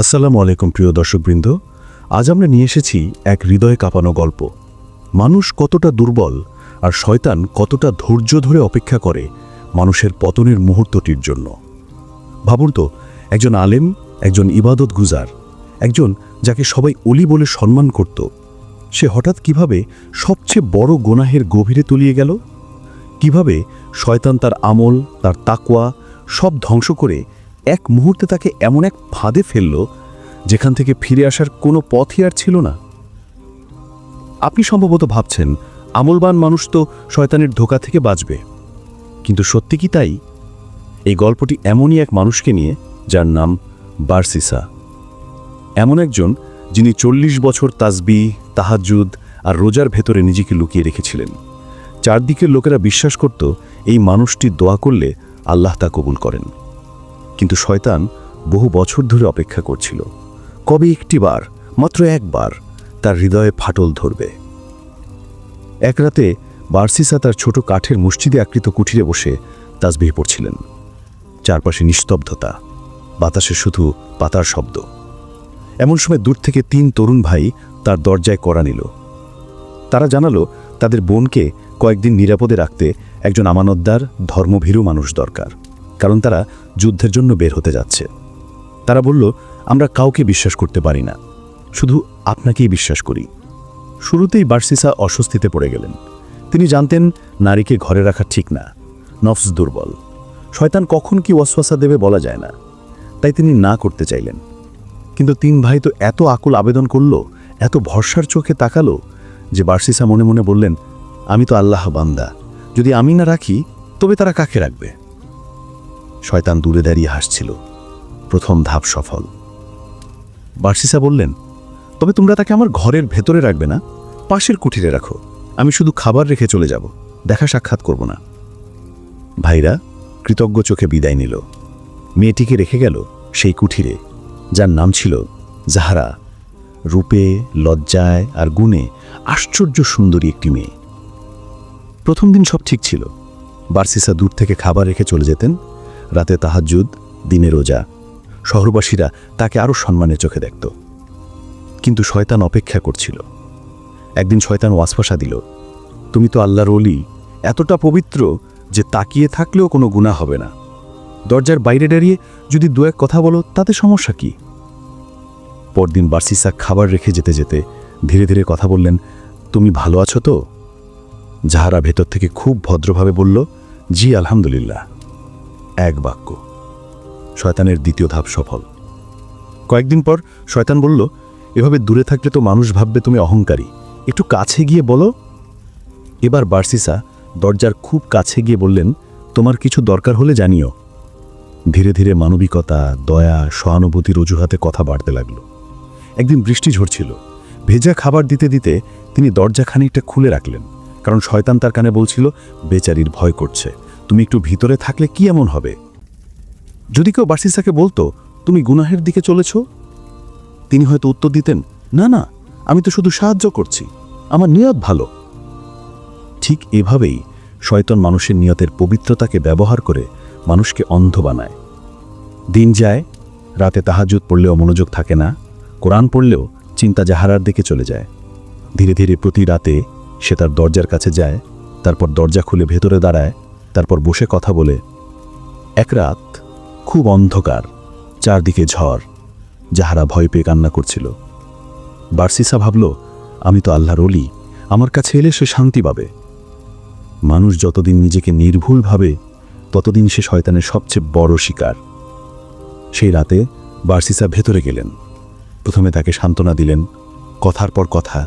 আসসালামু আলাইকুম, প্রিয় দর্শকবৃন্দ। আজ আমরা নিয়ে এসেছি এক হৃদয়ে কাঁপানো গল্প। মানুষ কতটা দুর্বল আর শয়তান কতটা ধৈর্য ধরে অপেক্ষা করে মানুষের পতনের মুহূর্তটির জন্য। ভাবুন তো, একজন আলেম, একজন ইবাদত গুজার, একজন যাকে সবাই অলি বলে সম্মান করত, সে হঠাৎ কীভাবে সবচেয়ে বড় গোনাহের গভীরে তলিয়ে গেল? কীভাবে শয়তান তার আমল, তার তাকওয়া সব ধ্বংস করে এক মুহূর্তে তাকে এমন এক ফাঁদে ফেলল, যেখান থেকে ফিরে আসার কোনো পথই আর ছিল না। আপনি সম্ভবত ভাবছেন, আমলবান মানুষ তো শয়তানের ধোকা থেকে বাঁচবে। কিন্তু সত্যি কি তাই? এই গল্পটি এমনই এক মানুষকে নিয়ে, যার নাম বার্সিসা। এমন একজন যিনি চল্লিশ বছর তাসবি তাহাজুদ আর রোজার ভেতরে নিজেকে লুকিয়ে রেখেছিলেন। চারদিকের লোকেরা বিশ্বাস করত, এই মানুষটি দোয়া করলে আল্লাহ তা কবুল করেন। কিন্তু শয়তান বহু বছর ধরে অপেক্ষা করছিল। কবে একটিবার মাত্র একবার, তার হৃদয়ে ফাটল ধরবে। এক রাতে বার্সিসা তার ছোট কাঠের মসজিদে আকৃত কুঠিরে বসে তাসবিহ পড়ছিলেন। চারপাশে নিস্তব্ধতা, বাতাসে শুধু পাতার শব্দ। এমন সময় দূর থেকে তিন তরুণ ভাই তার দরজায় করা নিল। তারা জানালো, তাদের বোনকে কয়েকদিন নিরাপদে রাখতে একজন আমানতদার, ধর্মভীরু মানুষ দরকার। কারণ তারা যুদ্ধের জন্য বের হতে যাচ্ছে। তারা বলল, আমরা কাউকে বিশ্বাস করতে পারি না। শুধু আপনাকেই বিশ্বাস করি। শুরুতেই বার্সিসা অস্বস্তিতে পড়ে গেলেন। তিনি জানতেন, নারীকে ঘরে রাখা ঠিক না, নফস দুর্বল। শয়তান কখন কি ওয়াসওয়াসা দেবে বলা যায় না, তাই তিনি না করতে চাইলেন। কিন্তু তিন ভাই তো এত আকুল আবেদন করল, এত ভরসার চোখে তাকালো, যে বার্সিসা মনে মনে বললেন, আমি তো আল্লাহ বান্দা। যদি আমি না রাখি, তবে তারা কাকে রাখবে? শয়তান দূরে দাঁড়িয়ে হাসছিল। প্রথম ধাপ সফল। বার্সিসা বললেন, তবে তোমরা তাকে আমার ঘরের ভেতরে রাখবে না, পাশের কুঠিরে রাখো। আমি শুধু খাবার রেখে চলে যাব, দেখা সাক্ষাৎ করব না। ভাইরা কৃতজ্ঞ চোখে বিদায় নিল। মেয়েটিকে রেখে গেল সেই কুঠিরে, যার নাম ছিল জাহারা। রূপে, লজ্জায় আর গুণে আশ্চর্য সুন্দরী একটি মেয়ে। প্রথম দিন সব ঠিক ছিল। বার্সিসা দূর থেকে খাবার রেখে চলে যেতেন রাতে তাহাজুদ দিনে রোজা। শহরবাসীরা তাকে আরও সম্মানের চোখে দেখত। কিন্তু শয়তান অপেক্ষা করছিল। একদিন শয়তান ওয়াসফাসা দিল, তুমি তো আল্লাহর অলি এতটা পবিত্র যে তাকিয়ে থাকলেও কোনো গুণা হবে না। দরজার বাইরে দাঁড়িয়ে যদি দু এক কথা বলো, তাতে সমস্যা কি? পরদিন বার্সিসা খাবার রেখে যেতে যেতে ধীরে ধীরে কথা বললেন, তুমি ভালো আছো তো? যাহারা ভেতর থেকে খুব ভদ্রভাবে বলল, জি, আলহামদুলিল্লাহ। এক বাক্য। শয়তানের দ্বিতীয় ধাপ সফল। কয়েকদিন পর শয়তান বলল, এভাবে দূরে থাকলে তো মানুষ ভাববে তুমি অহংকারী। একটু কাছে গিয়ে বলো। এবার বার্সিসা দরজার খুব কাছে গিয়ে বললেন, তোমার কিছু দরকার হলে জানিও। ধীরে ধীরে মানবিকতা, দয়া, সহানুভূতির অজুহাতে কথা বাড়তে লাগল। একদিন বৃষ্টি ঝরছিল। ভেজা খাবার দিতে দিতে তিনি দরজা খানিকটা খুলে রাখলেন, কারণ শয়তান তার কানে বলছিল, বেচারির ভয় করছে। তুমি একটু ভিতরে থাকলে কি এমন হবে? যদি কেউ বার্সিসাকে বলতো, তুমি গুনাহের দিকে চলেছ? তিনি হয়তো উত্তর দিতেন, না না, আমি তো শুধু সাহায্য করছি, আমার নিয়ত ভালো। ঠিক এভাবেই শয়তন মানুষের নিয়তের পবিত্রতাকে ব্যবহার করে মানুষকে অন্ধ বানায়। দিন যায়, রাতে তাহাজুদ পড়লেও মনোযোগ থাকে না, কোরআন পড়লেও চিন্তা জাহারার দিকে চলে যায়। ধীরে ধীরে প্রতি রাতে সে তার দরজার কাছে যায়, তারপর দরজা খুলে ভেতরে দাঁড়ায় তারপর বসে কথা বলে, এক রাত খুব অন্ধকার, চারদিকে ঝড়, যাহারা ভয় পেয়ে কান্না করছিল। বার্সিসা ভাবল, আমি তো আল্লাহর অলি আমার কাছে এলে সে শান্তি পাবে। মানুষ যতদিন নিজেকে নির্ভুল ভাবে, ততদিন সে শয়তানের সবচেয়ে বড় শিকার। সেই রাতে বার্সিসা ভেতরে গেলেন। প্রথমে তাকে সান্ত্বনা দিলেন, কথার পর কথা।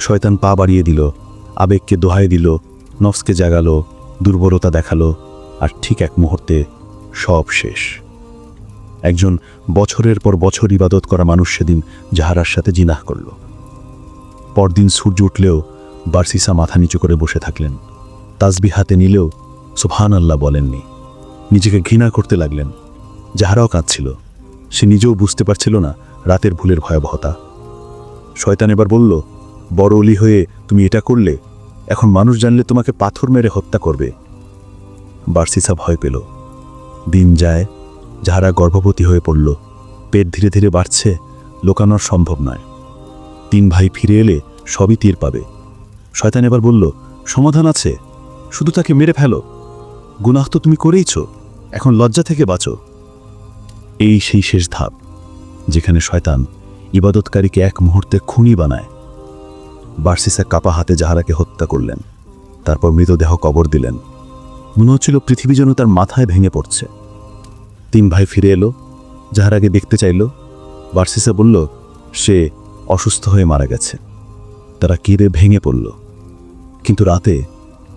শয়তান পা বাড়িয়ে দিল, আবেগকে দোহাই দিল, নফসকে জাগালো দুর্বলতা দেখাল আর ঠিক এক মুহূর্তে সব শেষ। একজন বছরের পর বছর ইবাদত করা মানুষ সেদিন জাহারার সাথে জিনাহ করল। পরদিন সূর্য উঠলেও বার্সিসা মাথা নিচু করে বসে থাকলেন। তাজবি হাতে নিলেও সুবহান আল্লাহ বলেননি। নিজেকে ঘৃণা করতে লাগলেন। যাহারাও কাঁদছিল। সে নিজেও বুঝতে পারছিল না রাতের ভুলের ভয়াবহতা। শয়তান এবার বলল, বড় অলি হয়ে তুমি এটা করলে এখন মানুষ জানলে তোমাকে পাথর মেরে হত্যা করবে। বার্সিসা ভয় পেল। দিন যায়, যাহারা গর্ভবতী হয়ে পড়ল, পেট ধীরে ধীরে বাড়ছে, লোকানোর সম্ভব নয়। তিন ভাই ফিরে এলে সবই তীর পাবে। শয়তান এবার বলল, সমাধান আছে, শুধু তাকে মেরে ফেলো। গুনাহ তো তুমি করেইছ, এখন লজ্জা থেকে বাঁচো। এই সেই শেষ ধাপ, যেখানে শয়তান ইবাদতকারীকে এক মুহূর্তে খুনি বানায়। বার্সিসা কাপা হাতে জাহারাকে হত্যা করলেন। তারপর মৃতদেহ কবর দিলেন। মনে হচ্ছিল পৃথিবী যেন তার মাথায় ভেঙে পড়ছে। তিন ভাই ফিরে এলো, জাহারাকে দেখতে চাইল। বার্সিসা বলল, সে অসুস্থ হয়ে মারা গেছে। তারা কেঁদে ভেঙে পড়ল। কিন্তু রাতে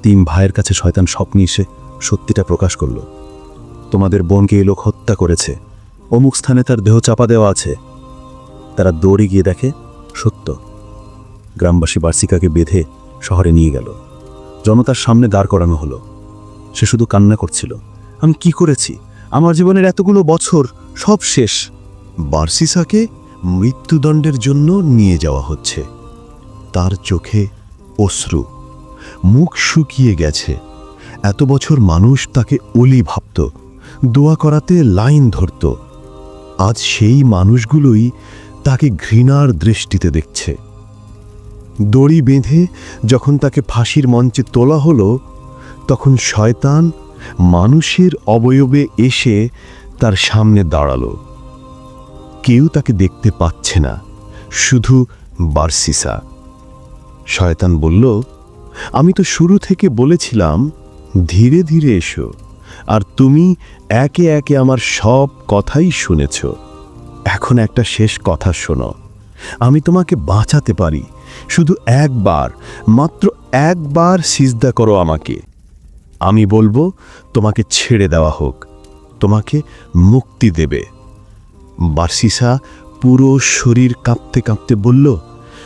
তিন ভাইয়ের কাছে শয়তান স্বপ্নে এসে সত্যিটা প্রকাশ করল। তোমাদের বোনকে এই লোক হত্যা করেছে। অমুক স্থানে তার দেহ চাপা দেওয়া আছে। তারা দৌড়ে গিয়ে দেখে, সত্য। গ্রামবাসী বার্সিকাকে বেঁধে শহরে নিয়ে গেল। জনতার সামনে দাঁড় করানো হলো। সে শুধু কান্না করছিল। আমি কি করেছি? আমার জীবনের এতগুলো বছর সব শেষ। বার্সিসাকে মৃত্যুদণ্ডের জন্য নিয়ে যাওয়া হচ্ছে। তার চোখে অশ্রু। মুখ শুকিয়ে গেছে। এত বছর মানুষ তাকে অলি ভাবত। দোয়া করাতে লাইন ধরত। আজ সেই মানুষগুলোই তাকে ঘৃণার দৃষ্টিতে দেখছে। দড়ি বেঁধে যখন তাকে ফাঁসির মঞ্চে তোলা হলো, তখন শয়তান মানুষের অবয়বে এসে তার সামনে দাঁড়াল। কেউ তাকে দেখতে পাচ্ছে না, শুধু বার্সিসা। শয়তান বলল, আমি তো শুরু থেকে বলেছিলাম, ধীরে ধীরে এসো, আর তুমি একে একে আমার সব কথাই শুনেছ। এখন একটা শেষ কথা শোনো। আমি তোমাকে বাঁচাতে পারি শুধু একবার, মাত্র একবার সিজদা করো আমাকে। আমি বলব, তোমাকে ছেড়ে দেওয়া হোক, তোমাকে মুক্তি দেবে। বার্সিসা পুরো শরীর কাঁপতে কাঁপতে বলল,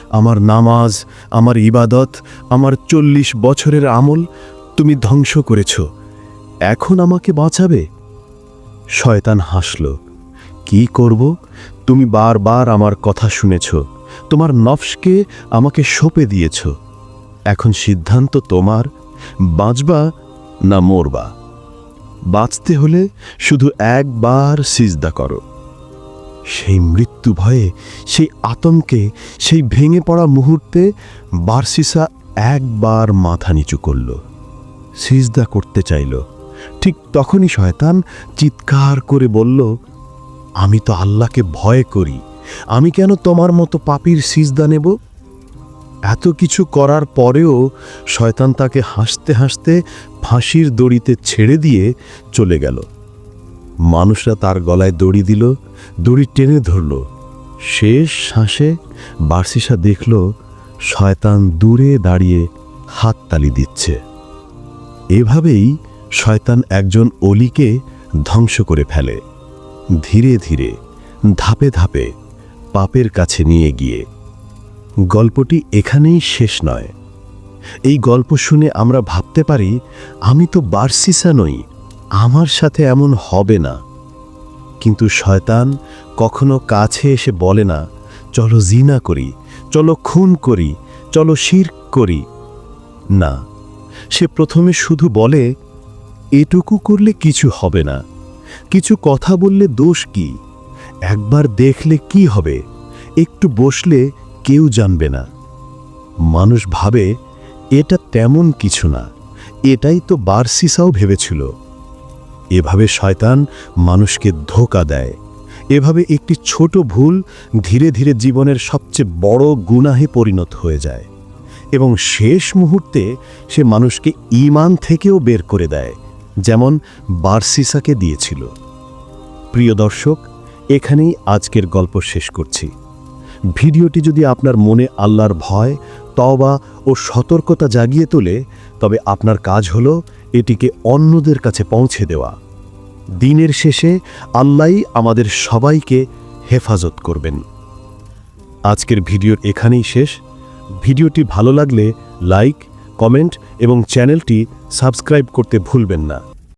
আমার নামাজ, আমার ইবাদত, আমার চল্লিশ বছরের আমল তুমি ধ্বংস করেছ, এখন আমাকে বাঁচাবে? শয়তান হাসল, কি করব? তুমি বারবার আমার কথা শুনেছ তোমার নফসকে আমাকে সঁপে দিয়েছ। এখন সিদ্ধান্ত তোমার, বাঁচবা না মরবা। বাঁচতে হলে শুধু একবার সিজদা করো। সেই মৃত্যু ভয়ে, সেই আতঙ্কে, সেই ভেঙে পড়া মুহূর্তে বার্সিসা একবার মাথা নিচু করল। সিজদা করতে চাইল। ঠিক তখনই শয়তান চিৎকার করে বলল, আমি তো আল্লাহকে ভয় করি। আমি কেন তোমার মতো পাপির সিজদা নেব? এত কিছু করার পরেও শয়তান তাকে হাসতে হাসতে ফাঁসির দড়িতে ছেড়ে দিয়ে চলে গেল। মানুষরা তার গলায় দড়ি দিল, দড়ি টেনে ধরল। শেষ শ্বাসে বার্সিসা দেখল শয়তান দূরে দাঁড়িয়ে হাততালি দিচ্ছে। এভাবেই শয়তান একজন অলিকে ধ্বংস করে ফেলে। ধীরে ধীরে, ধাপে ধাপে পাপের কাছে নিয়ে গিয়ে। গল্পটি এখানেই শেষ নয়। এই গল্প শুনে আমরা ভাবতে পারি, আমি তো বার্সিসা নই, আমার সাথে এমন হবে না। কিন্তু শয়তান কখনো কাছে এসে বলে না, চলো জিনা করি, চলো খুন করি, চলো শির করি। না, সে প্রথমে শুধু বলে, এটুকু করলে কিছু হবে না। কিছু কথা বললে দোষ কি? একবার দেখলে কি হবে? একটু বসলে কেউ জানবে না। মানুষ ভাবে, এটা তেমন কিছু না। এটাই তো বার্সিসাও ভেবেছিল। এভাবে শয়তান মানুষকে ধোকা দেয়। এভাবে একটি ছোট ভুল ধীরে ধীরে জীবনের সবচেয়ে বড় গুনাহে পরিণত হয়ে যায় এবং শেষ মুহূর্তে সে মানুষকে ইমান থেকেও বের করে দেয়, যেমন বার্সিসাকে দিয়েছিল। প্রিয় দর্শক এখানেই আজকের গল্প শেষ করছি। ভিডিওটি যদি আপনার মনে আল্লাহর ভয়, তওবা ও সতর্কতা জাগিয়ে তোলে, তবে আপনার কাজ হল এটিকে অন্যদের কাছে পৌঁছে দেওয়া। দিনের শেষে আল্লাহই আমাদের সবাইকে হেফাজত করবেন। আজকের ভিডিওর এখানেই শেষ। ভিডিওটি ভালো লাগলে লাইক, কমেন্ট এবং চ্যানেলটি সাবস্ক্রাইব করতে ভুলবেন না।